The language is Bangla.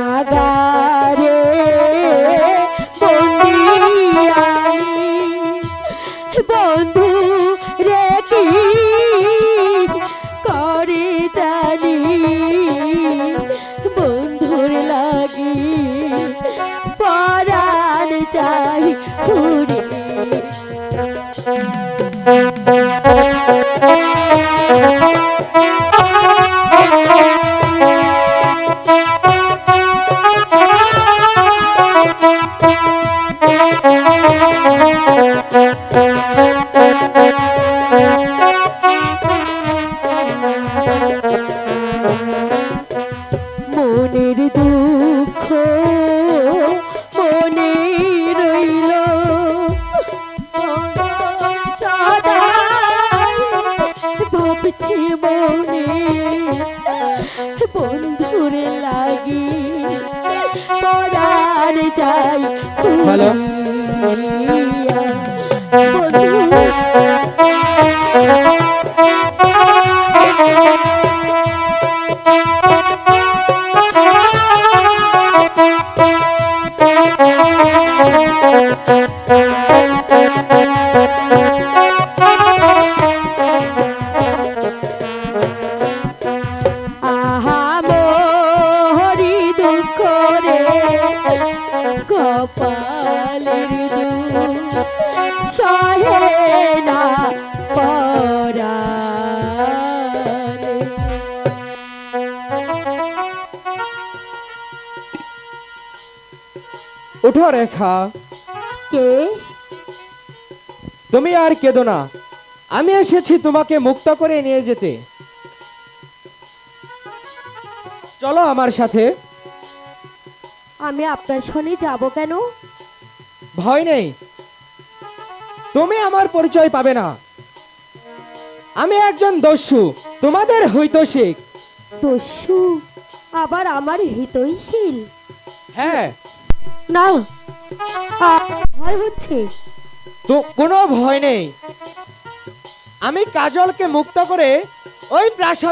ಕಾರಾಗಾರೇ বন্ধু রে কি করে জানি বন্ধুর লাগি পরাণ চাই ঘুরে Thank you. দুঃখ মনে রইল ভাবছি মনে বন্ধুরে লাগি পড়ার যাই? খুলিয়া। বন্ধু কপালের দুঃখ সহে না পরারে উঠো রেখা। কে? তুমি আর কেঁদো না। আমি এসেছি তোমাকে মুক্ত করে নিয়ে যেতে। চলো আমার সাথে। আমি আপনার সঙ্গে যাব কেন? ভয় নেই। তুমি আমার পরিচয় পাবে না। আমি একজন দস্যু তোমাদের হৈতশিক দস্যু? আবার আমার হিতৈশীল হ্যাঁ। না ভয় হচ্ছে। তো কোনো ভয় নেই। আমি কাজলকে মুক্ত করে ওই প্রাসাদ